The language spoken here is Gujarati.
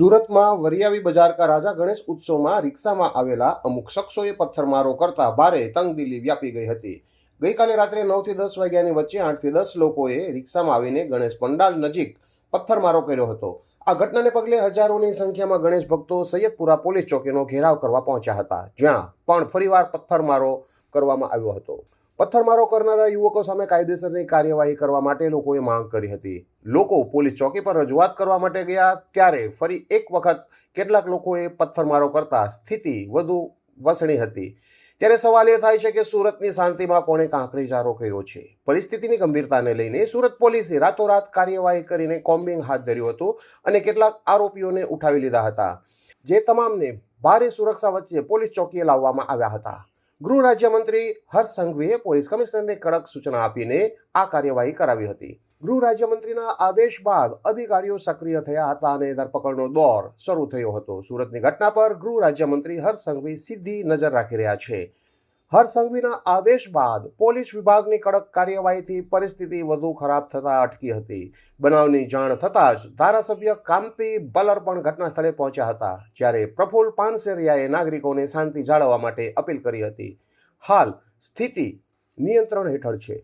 સુરતમાં વરિયાવી બજાર કા રાજા ગણેશ ઉત્સવમાં રિક્ષામાં આવેલા અમુક શખ્સોએ પથ્થરમારો કરતા ભારે તંગદિલી વ્યાપી ગઈ હતી. ગઈકાલે રાત્રે નવથી દસ વાગ્યાની વચ્ચે આઠથી દસ લોકોએ રિક્ષામાં આવીને ગણેશ પંડાલ નજીક પથ્થરમારો કર્યો હતો. આ ઘટનાને પગલે હજારોની સંખ્યામાં ગણેશ ભક્તો સૈયદપુરા પોલીસ ચોકીનો ઘેરાવ કરવા પહોંચ્યા હતા. જ્યાં પણ ફરીવાર પથ્થરમારો કરવામાં આવ્યો હતો. પથ્થરમારો કરનારા યુવકો સામે કાયદેસરની કાર્યવાહી કરવા માટે લોકોએ માંગ કરી હતી. લોકો પોલીસ ચોકી પર રજૂઆત કરવા માટે ગયા ત્યારે ફરી એક વખત કેટલાક લોકોએ પથ્થરમારો કરતા સ્થિતિ વધુ વસણી હતી. ત્યારે સવાલ એ થાય છે કે સુરતની શાંતિમાં કોણે કાંકરીચારો કર્યો છે? પરિસ્થિતિની ગંભીરતાને લઈને સુરત પોલીસે રાતોરાત કાર્યવાહી કરીને કોમ્બિંગ હાથ ધર્યું હતું અને કેટલાક આરોપીઓને ઉઠાવી લીધા હતા. જે તમામને ભારે સુરક્ષા વચ્ચે પોલીસ ચોકીએ લાવવામાં આવ્યા હતા. ગૃહ રાજ્યમંત્રી હર્ષ સંઘવીએ પોલીસ કમિશનરને કડક સૂચના આપીને આ કાર્યવાહી કરાવી હતી. ગૃહ રાજ્યમંત્રીના આદેશ બાદ અધિકારીઓ સક્રિય થયા હતા અને ધરપકડનો દોર શરૂ થયો હતો. સુરતની ઘટના પર ગૃહ રાજ્યમંત્રી હર્ષ સંઘવી સીધી નજર રાખી રહ્યા છે. હર્ષ સંઘવીના આદેશ બાદ પોલીસ વિભાગની કડક કાર્યવાહીથી પરિસ્થિતિ વધુ ખરાબ થતા અટકી હતી. બનાવની જાણ થતાં જ ધારાસભ્ય કાંતિ બલર પણ ઘટના સ્થળે પહોંચ્યા હતા, જ્યારે પ્રફુલ્લ પાનસેરિયાએ નાગરિકોને શાંતિ જાળવવા માટે અપીલ કરી હતી. હાલ સ્થિતિ નિયંત્રણ હેઠળ છે.